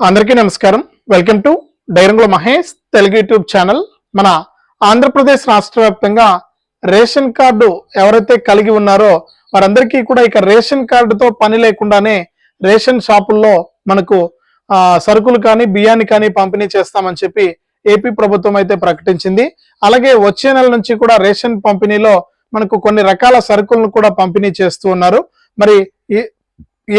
అందరికీ నమస్కారం. Welcome to డైరంగుల Mahesh Telugu YouTube channel. మన ఆంధ్రప్రదేశ్ రాష్ట్ర వ్యాప్తంగా రేషన్ కార్డు ఎవరైతే కలిగి ఉన్నారో వారందరికీ కూడా ఇక రేషన్ కార్డుతో పని లేకుండానే రేషన్ షాపుల్లో మనకు సరుకులు కానీ బియ్యాన్ని కానీ పంపిణీ చేస్తామని చెప్పి ఏపీ ప్రభుత్వం అయితే ప్రకటించింది. అలాగే వచ్చే నెల నుంచి కూడా రేషన్ పంపిణీలో మనకు కొన్ని రకాల సరుకులను కూడా పంపిణీ చేస్తూ ఉన్నారు. మరి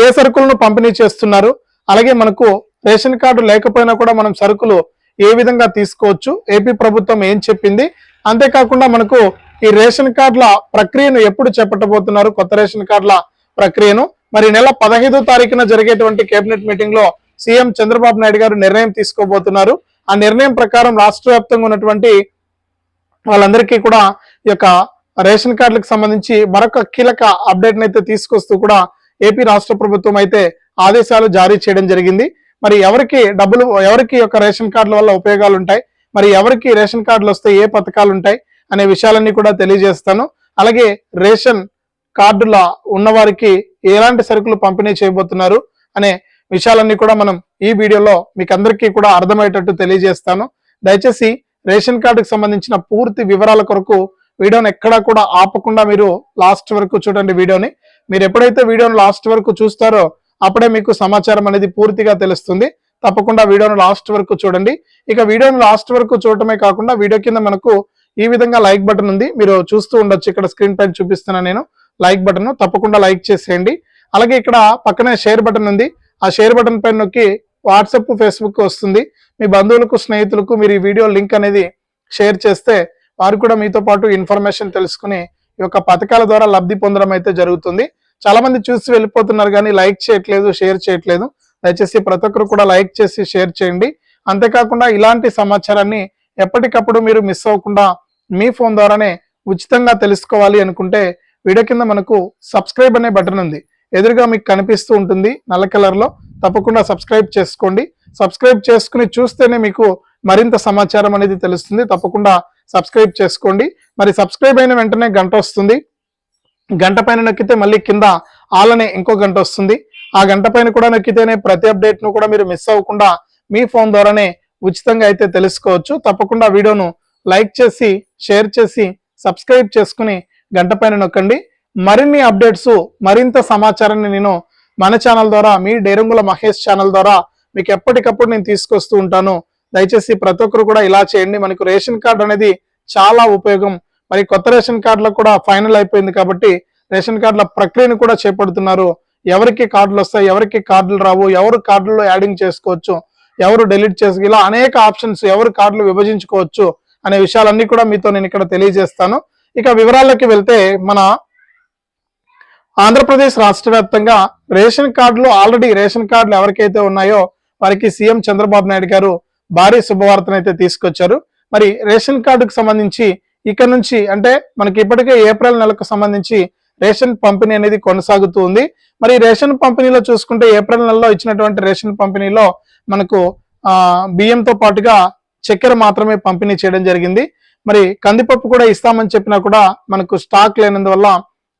ఏ సరుకులను పంపిణీ చేస్తున్నారు? అలాగే మనకు రేషన్ కార్డు లేకపోయినా కూడా మనం సరుకులు ఏ విధంగా తీసుకోవచ్చు? ఏపీ ప్రభుత్వం ఏం చెప్పింది? అంతేకాకుండా మనకు ఈ రేషన్ కార్డుల ప్రక్రియను ఎప్పుడు చేపట్టబోతున్నారు? కొత్త రేషన్ కార్డుల ప్రక్రియను. మరి నెల పదహైదో తారీఖున జరిగేటువంటి కేబినెట్ మీటింగ్లో సీఎం చంద్రబాబు నాయుడు గారు నిర్ణయం తీసుకోబోతున్నారు. ఆ నిర్ణయం ప్రకారం రాష్ట్ర వ్యాప్తంగా ఉన్నటువంటి వాళ్ళందరికీ కూడా ఈ యొక్క రేషన్ కార్డులకు సంబంధించి మరొక కీలక అప్డేట్ అయితే తీసుకొస్తూ కూడా ఏపీ రాష్ట్ర ప్రభుత్వం అయితే ఆదేశాలు జారీ చేయడం జరిగింది. మరి ఎవరికి డబ్బులు ఎవరికి యొక్క రేషన్ కార్డుల వల్ల ఉపయోగాలు ఉంటాయి మరి ఎవరికి రేషన్ కార్డులు వస్తే ఏ పథకాలు ఉంటాయి అనే విషయాలన్నీ కూడా తెలియజేస్తాను. అలాగే రేషన్ కార్డుల ఉన్నవారికి ఎలాంటి సరుకులు పంపిణీ చేయబోతున్నారు అనే విషయాలన్నీ కూడా మనం ఈ వీడియోలో మీకు అందరికీ కూడా అర్థమయ్యేటట్టు తెలియజేస్తాను. దయచేసి రేషన్ కార్డుకు సంబంధించిన పూర్తి వివరాల కొరకు వీడియోని ఎక్కడా కూడా ఆపకుండా మీరు లాస్ట్ వరకు చూడండి వీడియోని. మీరు ఎప్పుడైతే వీడియోని లాస్ట్ వరకు చూస్తారో అప్పుడే మీకు సమాచారం అనేది పూర్తిగా తెలుస్తుంది. తప్పకుండా వీడియోను లాస్ట్ వరకు చూడండి. ఇక వీడియోను లాస్ట్ వరకు చూడటమే కాకుండా వీడియో కింద మనకు ఈ విధంగా లైక్ బటన్ ఉంది. మీరు చూస్తూ ఉండొచ్చు. ఇక్కడ స్క్రీన్ పైన చూపిస్తున్నాను నేను లైక్ బటన్ తప్పకుండా లైక్ చేసేయండి. అలాగే ఇక్కడ పక్కనే షేర్ బటన్ ఉంది. ఆ షేర్ బటన్ పైన నొక్కి వాట్సాప్ ఫేస్బుక్ వస్తుంది. మీ బంధువులకు స్నేహితులకు మీరు ఈ వీడియో లింక్ అనేది షేర్ చేస్తే వారు కూడా మీతో పాటు ఇన్ఫర్మేషన్ తెలుసుకుని ఈ యొక్క పథకాల ద్వారా లబ్ధి పొందడం అయితే జరుగుతుంది. చాలా మంది చూసి వెళ్ళిపోతున్నారు కానీ లైక్ చేయట్లేదు షేర్ చేయట్లేదు. దయచేసి ప్రతి ఒక్కరు కూడా లైక్ చేసి షేర్ చేయండి. అంతేకాకుండా ఇలాంటి సమాచారాన్ని ఎప్పటికప్పుడు మీరు మిస్ అవ్వకుండా మీ ఫోన్ ద్వారానే ఉచితంగా తెలుసుకోవాలి అనుకుంటే వీడియో కింద మనకు సబ్స్క్రైబ్ అనే బటన్ ఉంది. ఎదురుగా మీకు కనిపిస్తూ ఉంటుంది నల్ల కలర్లో తప్పకుండా సబ్స్క్రైబ్ చేసుకోండి. సబ్స్క్రైబ్ చేసుకుని చూస్తేనే మీకు మరింత సమాచారం అనేది తెలుస్తుంది. తప్పకుండా సబ్స్క్రైబ్ చేసుకోండి. మరి సబ్స్క్రైబ్ అయిన వెంటనే గంట వస్తుంది. గంట పైన నొక్కితే మళ్ళీ కింద ఆలనే ఇంకో గంట వస్తుంది. ఆ గంట పైన కూడా నొక్కితేనే ప్రతి అప్డేట్ను కూడా మీరు మిస్ అవ్వకుండా మీ ఫోన్ ద్వారానే ఉచితంగా అయితే తెలుసుకోవచ్చు. తప్పకుండా వీడియోను లైక్ చేసి షేర్ చేసి సబ్స్క్రైబ్ చేసుకుని గంట పైన నొక్కండి. మరిన్ని అప్డేట్స్ మరింత సమాచారాన్ని నేను మన ఛానల్ ద్వారా మీ డేరంగుల మహేష్ ఛానల్ ద్వారా మీకు ఎప్పటికప్పుడు నేను తీసుకొస్తూ ఉంటాను. దయచేసి ప్రతి ఒక్కరు కూడా ఇలా చేయండి. మనకు రేషన్ కార్డు అనేది చాలా ఉపయోగం. మరి కొత్త రేషన్ కార్డులకు కూడా ఫైనల్ అయిపోయింది కాబట్టి రేషన్ కార్డుల ప్రక్రియను కూడా చేపడుతున్నారు. ఎవరికి కార్డులు వస్తాయి ఎవరికి కార్డులు రావు ఎవరు కార్డుల్లో యాడింగ్ చేసుకోవచ్చు ఎవరు డెలీట్ చేసు ఇలా అనేక ఆప్షన్స్ ఎవరు కార్డులు విభజించుకోవచ్చు అనే విషయాలన్నీ కూడా మీతో నేను ఇక్కడ తెలియజేస్తాను. ఇక వివరాల్లోకి వెళ్తే మన ఆంధ్రప్రదేశ్ రాష్ట్ర వ్యాప్తంగా రేషన్ కార్డులు ఆల్రెడీ రేషన్ కార్డులు ఎవరికైతే ఉన్నాయో వారికి సీఎం చంద్రబాబు నాయుడు గారు భారీ శుభవార్తను అయితే తీసుకొచ్చారు. మరి రేషన్ కార్డుకు సంబంధించి ఇక్కడ నుంచి అంటే మనకి ఇప్పటికే ఏప్రిల్ నెలకు సంబంధించి రేషన్ పంపిణీ అనేది కొనసాగుతూ ఉంది. మరి రేషన్ పంపిణీలో చూసుకుంటే ఏప్రిల్ నెలలో ఇచ్చినటువంటి రేషన్ పంపిణీలో మనకు ఆ బియ్యంతో పాటుగా చక్కెర మాత్రమే పంపిణీ చేయడం జరిగింది. మరి కందిపప్పు కూడా ఇస్తామని చెప్పినా కూడా మనకు స్టాక్ లేనందువల్ల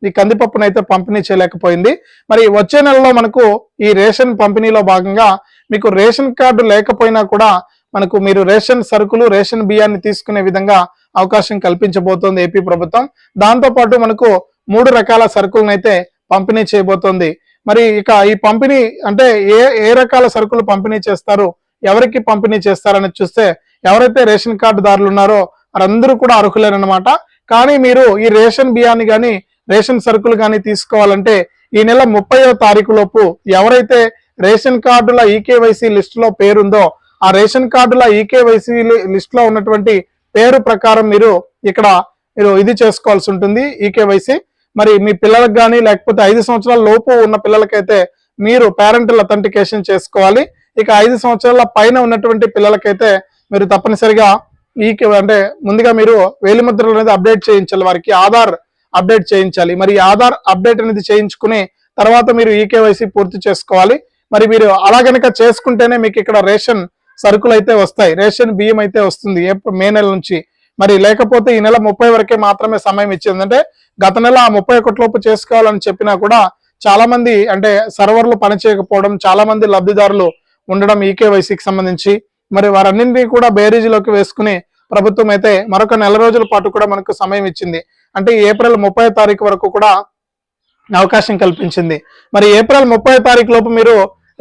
ఈ కందిపప్పును అయితే పంపిణీ చేయలేకపోయింది. మరి వచ్చే నెలలో మనకు ఈ రేషన్ పంపిణీలో భాగంగా మీకు రేషన్ కార్డు లేకపోయినా కూడా మనకు మీరు రేషన్ సరుకులు రేషన్ బియ్యాన్ని తీసుకునే విధంగా అవకాశం కల్పించబోతోంది ఏపీ ప్రభుత్వం. దాంతో పాటు మనకు మూడు రకాల సరుకులను అయితే పంపిణీ చేయబోతోంది. మరి ఇక ఈ పంపిణీ అంటే ఏ ఏ రకాల సరుకులు పంపిణీ చేస్తారు? ఎవరికి పంపిణీ చేస్తారని చూస్తే ఎవరైతే రేషన్ కార్డు దారులు ఉన్నారో వారందరూ కూడా అర్హులేనమాట కానీ మీరు ఈ రేషన్ బియ్యాన్ని కానీ రేషన్ సరుకులు కానీ తీసుకోవాలంటే ఈ నెల ముప్పైవ తారీఖు లోపు ఎవరైతే రేషన్ కార్డుల ఈకేవైసీ లిస్టులో పేరుందో ఆ రేషన్ కార్డుల ఈకేవైసీ లిస్టులో ఉన్నటువంటి పేరు ప్రకారం మీరు ఇక్కడ మీరు ఇది చేసుకోవాల్సి ఉంటుంది ఈకేవైసీ మరి మీ పిల్లలకు కానీ లేకపోతే ఐదు సంవత్సరాల లోపు ఉన్న పిల్లలకైతే మీరు పేరెంటల్ అథెంటికేషన్ చేసుకోవాలి. ఇక ఐదు సంవత్సరాల పైన ఉన్నటువంటి పిల్లలకైతే మీరు తప్పనిసరిగా ఈ అంటే ముందుగా మీరు వేలిముద్రలు అనేది అప్డేట్ చేయించాలి వారికి ఆధార్ అప్డేట్ చేయించాలి. మరి ఆధార్ అప్డేట్ అనేది చేయించుకుని తర్వాత మీరు ఈకేవైసీ పూర్తి చేసుకోవాలి. మరి మీరు అలా కనుక చేసుకుంటేనే మీకు ఇక్కడ రేషన్ సరుకులు అయితే వస్తాయి. రేషన్ బియ్యం అయితే వస్తుంది ఏప్రిల్ మే నెల నుంచి. మరి లేకపోతే ఈ నెల ముప్పై వరకే మాత్రమే సమయం ఇచ్చింది. అంటే గత నెల ఆ ముప్పై ఒకటిలోపు చేసుకోవాలని చెప్పినా కూడా చాలా మంది అంటే సర్వర్లు పనిచేయకపోవడం చాలా మంది లబ్ధిదారులు ఉండడం ఈకేవైసీకి సంబంధించి. మరి వారన్నింటినీ కూడా బేరీజీలోకి వేసుకుని ప్రభుత్వం అయితే మరొక నెల రోజుల పాటు కూడా మనకు సమయం ఇచ్చింది. అంటే ఏప్రిల్ ముప్పై తారీఖు వరకు కూడా అవకాశం కల్పించింది. మరి ఏప్రిల్ ముప్పై తారీఖు లోపు మీరు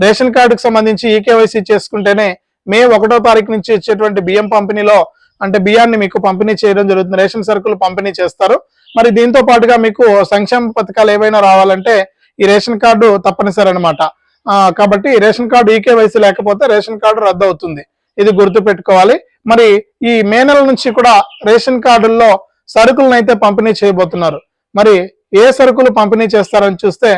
రేషన్ కార్డుకు సంబంధించి ఈకేవైసీ చేసుకుంటేనే మే ఒకటో తారీఖు నుంచి ఇచ్చేటువంటి బియ్యం పంపిణీలో అంటే బియ్యాన్ని మీకు పంపిణీ చేయడం జరుగుతుంది. రేషన్ సరుకులు పంపిణీ చేస్తారు. మరి దీంతో పాటుగా మీకు సంక్షేమ పథకాలు ఏవైనా రావాలంటే ఈ రేషన్ కార్డు తప్పనిసరి అనమాట కాబట్టి రేషన్ కార్డు ఈకేవైసీ లేకపోతే రేషన్ కార్డు రద్దు అవుతుంది ఇది గుర్తు పెట్టుకోవాలి మరి ఈ మే నెల నుంచి కూడా రేషన్ కార్డుల్లో సరుకులను అయితే పంపిణీ చేయబోతున్నారు. మరి ఏ సరుకులు పంపిణీ చేస్తారని చూస్తే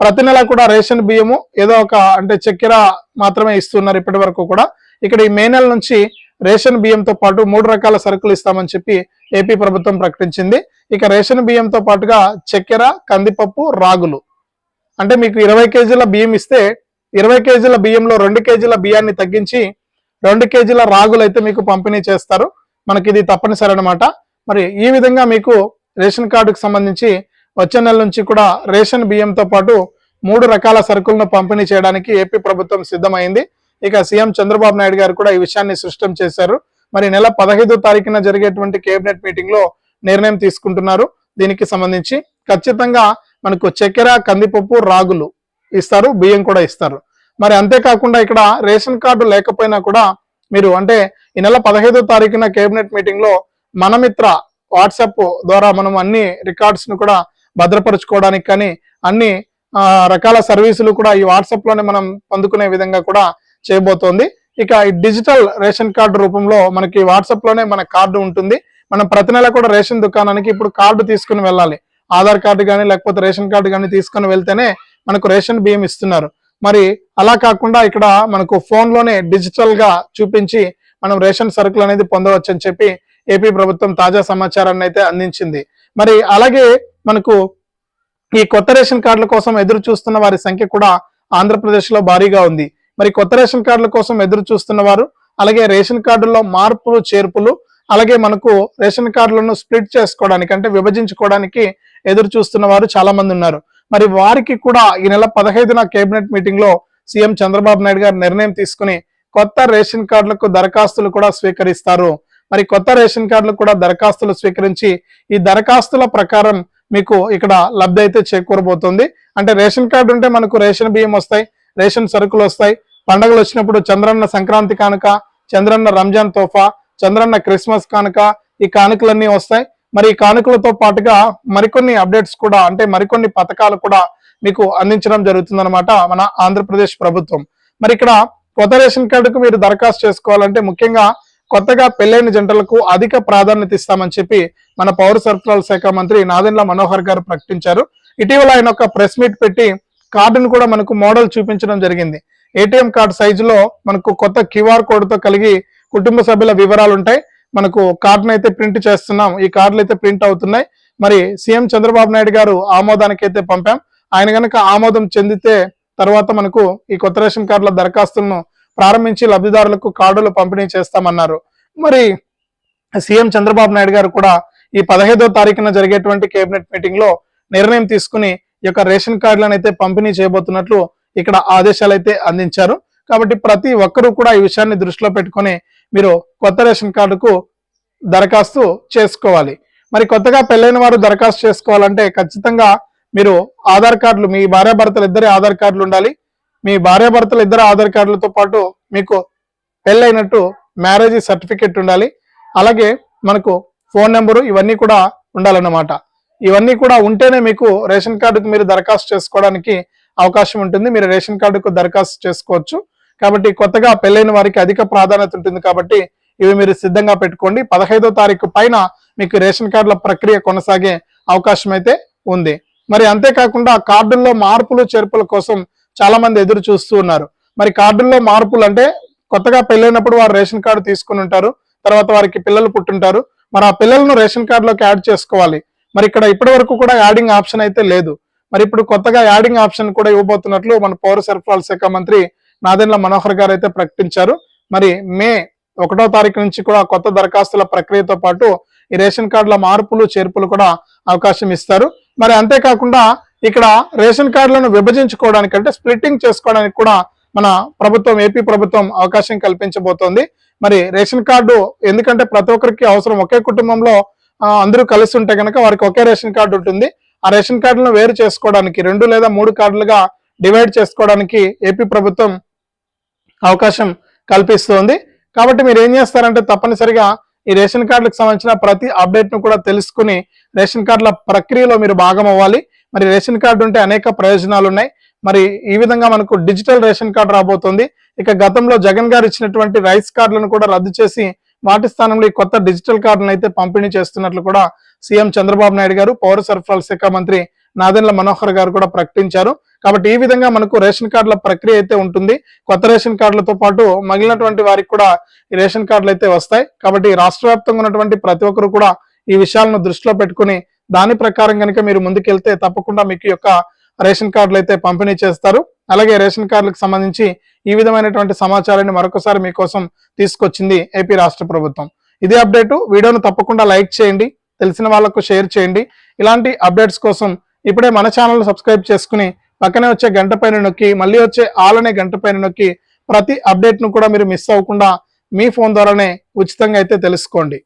ప్రతి నెల కూడా రేషన్ బియ్యము ఏదో ఒక అంటే చక్కెర మాత్రమే ఇస్తున్నారు ఇప్పటి వరకు కూడా. ఇక్కడ ఈ మే నెల నుంచి రేషన్ బియ్యంతో పాటు మూడు రకాల సరుకులు ఇస్తామని చెప్పి ఏపీ ప్రభుత్వం ప్రకటించింది. ఇక రేషన్ బియ్యంతో పాటుగా చక్కెర కందిపప్పు రాగులు. అంటే మీకు ఇరవై కేజీల బియ్యం ఇస్తే ఇరవై కేజీల బియ్యంలో రెండు కేజీల బియ్యాన్ని తగ్గించి రెండు కేజీల రాగులు అయితే మీకు పంపిణీ చేస్తారు. మనకి ఇది తప్పనిసరి అనమాట మరి ఈ విధంగా మీకు రేషన్ కార్డుకు సంబంధించి వచ్చే నెల నుంచి కూడా రేషన్ బియ్యంతో పాటు మూడు రకాల సరుకులను పంపిణీ చేయడానికి ఏపీ ప్రభుత్వం సిద్ధమైంది. ఇక సీఎం చంద్రబాబు నాయుడు గారు కూడా ఈ విషయాన్ని స్పష్టం చేశారు. మరి నెల పదహైదో తారీఖున జరిగేటువంటి కేబినెట్ మీటింగ్లో నిర్ణయం తీసుకుంటున్నారు. దీనికి సంబంధించి ఖచ్చితంగా మనకు చక్కెర కందిపప్పు రాగులు ఇస్తారు బియ్యం కూడా ఇస్తారు. మరి అంతేకాకుండా ఇక్కడ రేషన్ కార్డు లేకపోయినా కూడా మీరు అంటే ఈ నెల పదహైదో తారీఖున కేబినెట్ మీటింగ్లో మనమిత్ర వాట్సాప్ ద్వారా మనం అన్ని రికార్డ్స్ను కూడా భద్రపరచుకోవడానికి కానీ అన్ని రకాల సర్వీసులు కూడా ఈ వాట్సాప్లోనే మనం పొందుకునే విధంగా కూడా చేయబోతోంది. ఇక డిజిటల్ రేషన్ కార్డు రూపంలో మనకి వాట్సాప్లోనే మన కార్డు ఉంటుంది. మనం ప్రతి నెల కూడా రేషన్ దుకాణానికి ఇప్పుడు కార్డు తీసుకుని వెళ్ళాలి. ఆధార్ కార్డు కానీ లేకపోతే రేషన్ కార్డు కానీ తీసుకుని వెళ్తేనే మనకు రేషన్ బియ్యం ఇస్తున్నారు. మరి అలా కాకుండా ఇక్కడ మనకు ఫోన్లోనే డిజిటల్గా చూపించి మనం రేషన్ సరుకులు అనేది పొందవచ్చు అని చెప్పి ఏపీ ప్రభుత్వం తాజా సమాచారాన్ని అయితే అందించింది. మరి అలాగే మనకు ఈ కొత్త రేషన్ కార్డుల కోసం ఎదురు చూస్తున్న వారి సంఖ్య కూడా ఆంధ్రప్రదేశ్లో భారీగా ఉంది. మరి కొత్త రేషన్ కార్డుల కోసం ఎదురు చూస్తున్న వారు అలాగే రేషన్ కార్డుల్లో మార్పులు చేర్పులు అలాగే మనకు రేషన్ కార్డులను స్ప్లిట్ చేసుకోవడానికి అంటే విభజించుకోవడానికి ఎదురు చూస్తున్న వారు చాలా మంది ఉన్నారు. మరి వారికి కూడా ఈ నెల పదహైదున కేబినెట్ మీటింగ్లో సీఎం చంద్రబాబు నాయుడు గారు నిర్ణయం తీసుకుని కొత్త రేషన్ కార్డులకు దరఖాస్తులు కూడా స్వీకరిస్తారు. మరి కొత్త రేషన్ కార్డులు కూడా దరఖాస్తులు స్వీకరించి ఈ దరఖాస్తుల ప్రకారం మీకు ఇక్కడ లబ్ధి అయితే చేకూరబోతుంది. అంటే రేషన్ కార్డు ఉంటే మనకు రేషన్ బియ్యం వస్తాయి రేషన్ సరుకులు వస్తాయి. పండగలు వచ్చినప్పుడు చంద్రన్న సంక్రాంతి కానుక చంద్రన్న రంజాన్ తోఫా చంద్రన్న క్రిస్మస్ కానుక ఈ కానుకలన్నీ వస్తాయి. మరి ఈ కానుకలతో పాటుగా మరికొన్ని అప్డేట్స్ కూడా అంటే మరికొన్ని పథకాలు కూడా మీకు అందించడం జరుగుతుందన్నమాట మన ఆంధ్రప్రదేశ్ ప్రభుత్వం. మరి ఇక్కడ కొత్త రేషన్ కార్డుకు మీరు దరఖాస్తు చేసుకోవాలంటే ముఖ్యంగా కొత్తగా పెళ్ళైన జంటలకు అధిక ప్రాధాన్యత ఇస్తామని చెప్పి మన పౌర సరఫరాల శాఖ మంత్రి నాదెండ్ల మనోహర్ గారు ప్రకటించారు. ఇటీవల ఆయన ఒక ప్రెస్ మీట్ పెట్టి కార్డును కూడా మనకు మోడల్ చూపించడం జరిగింది. ఏటీఎం కార్డు సైజులో మనకు కొత్త క్యూఆర్ కోడ్తో కలిగి కుటుంబ సభ్యుల వివరాలు ఉంటాయి మనకు కార్డును అయితే ప్రింట్ చేస్తున్నాం. ఈ కార్డులు అయితే ప్రింట్ అవుతున్నాయి. మరి సీఎం చంద్రబాబు నాయుడు గారు ఆమోదానికి అయితే పంపాం. ఆయన కనుక ఆమోదం చెందితే తర్వాత మనకు ఈ కొత్త రేషన్ కార్డుల దరఖాస్తులను ప్రారంభించి లబ్ధిదారులకు కార్డులు పంపిణీ చేస్తామన్నారు. మరి సీఎం చంద్రబాబు నాయుడు గారు కూడా ఈ పదహైదో తారీఖున జరిగేటువంటి కేబినెట్ మీటింగ్లో నిర్ణయం తీసుకుని యొక్క రేషన్ కార్డులను అయితే పంపిణీ చేయబోతున్నట్లు ఇక్కడ ఆదేశాలు అయితే అందించారు. కాబట్టి ప్రతి ఒక్కరూ కూడా ఈ విషయాన్ని దృష్టిలో పెట్టుకొని మీరు కొత్త రేషన్ కార్డుకు దరఖాస్తు చేసుకోవాలి. మరి కొత్తగా పెళ్ళైన వారు దరఖాస్తు చేసుకోవాలంటే ఖచ్చితంగా మీరు ఆధార్ కార్డులు మీ భార్యాభర్తలు ఇద్దరి ఆధార్ కార్డులు ఉండాలి. మీ భార్యాభర్తలు ఇద్దరు ఆధార్ కార్డులతో పాటు మీకు పెళ్ళైనట్టు మ్యారేజ్ సర్టిఫికెట్ ఉండాలి. అలాగే మనకు ఫోన్ నెంబరు ఇవన్నీ కూడా ఉండాలన్నమాట. ఇవన్నీ కూడా ఉంటేనే మీకు రేషన్ కార్డుకు మీరు దరఖాస్తు చేసుకోవడానికి అవకాశం ఉంటుంది. మీరు రేషన్ కార్డుకు దరఖాస్తు చేసుకోవచ్చు. కాబట్టి కొత్తగా పెళ్ళైన వారికి అధిక ప్రాధాన్యత ఉంటుంది కాబట్టి ఇవి మీరు సిద్ధంగా పెట్టుకోండి. పదహైదో తారీఖు పైన మీకు రేషన్ కార్డుల ప్రక్రియ కొనసాగే అవకాశం అయితే ఉంది. మరి అంతేకాకుండా కార్డుల్లో మార్పులు చేర్పుల కోసం చాలా మంది ఎదురు చూస్తూ ఉన్నారు. మరి కార్డుల్లో మార్పులు అంటే కొత్తగా పెళ్ళైనప్పుడు వారు రేషన్ కార్డు తీసుకుని ఉంటారు. తర్వాత వారికి పిల్లలు పుట్టుంటారు. మరి ఆ పిల్లలను రేషన్ కార్డులోకి యాడ్ చేసుకోవాలి. మరి ఇక్కడ ఇప్పటి వరకు కూడా యాడింగ్ ఆప్షన్ అయితే లేదు. మరి ఇప్పుడు కొత్తగా యాడింగ్ ఆప్షన్ కూడా ఇవ్వబోతున్నట్లు మన పౌర సరఫరాల శాఖ మంత్రి నాదెండ్ల మనోహర్ గారు అయితే ప్రకటించారు. మరి మే ఒకటో తారీఖు నుంచి కూడా కొత్త దరఖాస్తుల ప్రక్రియతో పాటు ఈ రేషన్ కార్డుల మార్పులు చేర్పులు కూడా అవకాశం ఇస్తారు. మరి అంతేకాకుండా ఇక్కడ రేషన్ కార్డులను విభజించుకోవడానికి అంటే స్ప్లిట్టింగ్ చేసుకోవడానికి కూడా మన ప్రభుత్వం ఏపీ ప్రభుత్వం అవకాశం కల్పించబోతోంది. మరి రేషన్ కార్డు ఎందుకంటే ప్రతి ఒక్కరికి అవసరం ఒకే కుటుంబంలో అందరూ కలిసి ఉంటే కనుక వారికి ఒకే రేషన్ కార్డు ఉంటుంది. ఆ రేషన్ కార్డులను వేరు చేసుకోవడానికి రెండు లేదా మూడు కార్డులుగా డివైడ్ చేసుకోవడానికి ఏపీ ప్రభుత్వం అవకాశం కల్పిస్తోంది. కాబట్టి మీరు ఏం చేస్తారంటే తప్పనిసరిగా ఈ రేషన్ కార్డులకు సంబంధించిన ప్రతి అప్డేట్ను కూడా తెలుసుకుని రేషన్ కార్డుల ప్రక్రియలో మీరు భాగం అవ్వాలి. మరి రేషన్ కార్డు ఉంటే అనేక ప్రయోజనాలు ఉన్నాయి. మరి ఈ విధంగా మనకు డిజిటల్ రేషన్ కార్డు రాబోతుంది. ఇక గతంలో జగన్ గారు ఇచ్చినటువంటి రైస్ కార్డులను కూడా రద్దు చేసి వాటి స్థానంలో ఈ కొత్త డిజిటల్ కార్డులను అయితే పంపిణీ చేస్తున్నట్లు కూడా సీఎం చంద్రబాబు నాయుడు గారు పౌర సరఫరాల శాఖ మంత్రి నాదెండ్ల మనోహర్ గారు కూడా ప్రకటించారు. కాబట్టి ఈ విధంగా మనకు రేషన్ కార్డుల ప్రక్రియ అయితే ఉంటుంది. కొత్త రేషన్ కార్డులతో పాటు మిగిలినటువంటి వారికి కూడా ఈ రేషన్ కార్డులు అయితే వస్తాయి. కాబట్టి రాష్ట్ర వ్యాప్తంగా ఉన్నటువంటి ప్రతి ఒక్కరు కూడా ఈ విషయాలను దృష్టిలో పెట్టుకుని దాని ప్రకారం కనుక మీరు ముందుకెళ్తే తప్పకుండా మీకు యొక్క రేషన్ కార్డులు అయితే పంపిణీ చేస్తారు. అలాగే రేషన్ కార్డులకు సంబంధించి ఈ విధమైనటువంటి సమాచారాన్ని మరొకసారి మీకోసం తీసుకొచ్చింది ఏపీ రాష్ట్ర ప్రభుత్వం. ఇదే అప్డేటు. వీడియోను తప్పకుండా లైక్ చేయండి తెలిసిన వాళ్ళకు షేర్ చేయండి. ఇలాంటి అప్డేట్స్ కోసం ఇప్పుడే మన ఛానల్ సబ్స్క్రైబ్ చేసుకుని పక్కనే వచ్చే గంట పైన నొక్కి మళ్ళీ వచ్చే ఆల్ అనే గంట పైన నొక్కి ప్రతి అప్డేట్ను కూడా మీరు మిస్ అవ్వకుండా మీ ఫోన్ ద్వారానే ఉచితంగా అయితే తెలుసుకోండి.